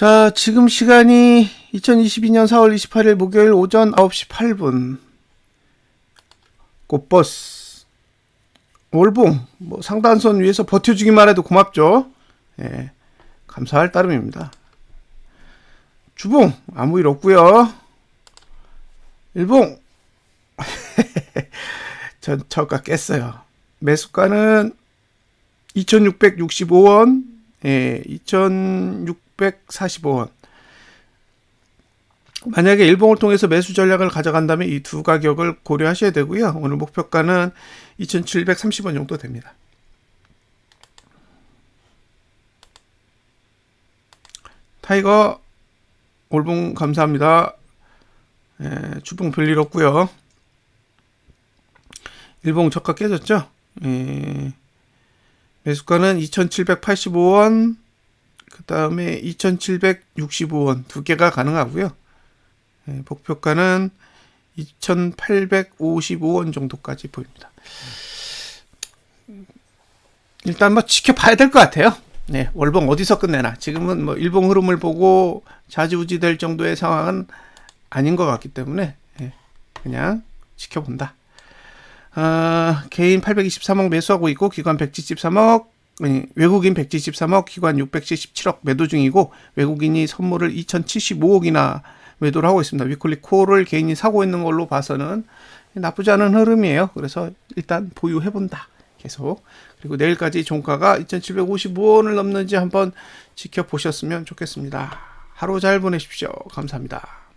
자, 지금 시간이 2022년 4월 28일 목요일 오전 9시 8분. 꽃버스. 월봉. 뭐 상단선 위에서 버텨주기만 해도 고맙죠. 예. 감사할 따름입니다. 주봉. 아무 일 없고요 일봉. 전 저가 깼어요. 매수가는 2665원, 예, 2645원. 만약에 일봉을 통해서 매수 전략을 가져간다면 이 두 가격을 고려하셔야 되고요. 오늘 목표가는 2730원 정도 됩니다. 타이거 올봉 감사합니다. 예, 주봉 별일 없고요. 일봉 저가 깨졌죠? 예, 매수가는 2,785원, 그 다음에 2,765원 두 개가 가능하고요. 예, 목표가는 2,855원 정도까지 보입니다. 일단 뭐 지켜봐야 될 것 같아요. 네, 월봉 어디서 끝내나. 지금은 뭐 일봉 흐름을 보고 좌지우지 될 정도의 상황은 아닌 것 같기 때문에 예, 그냥 지켜본다. 아, 개인 823억 매수하고 있고 기관 173억 아니, 외국인 173억 기관 677억 매도 중이고 외국인이 선물을 2075억이나 매도를 하고 있습니다. 위클리 코를 개인이 사고 있는 걸로 봐서는 나쁘지 않은 흐름이에요. 그래서 일단 보유해본다. 계속. 그리고 내일까지 종가가 2755원을 넘는지 한번 지켜보셨으면 좋겠습니다. 하루 잘 보내십시오. 감사합니다.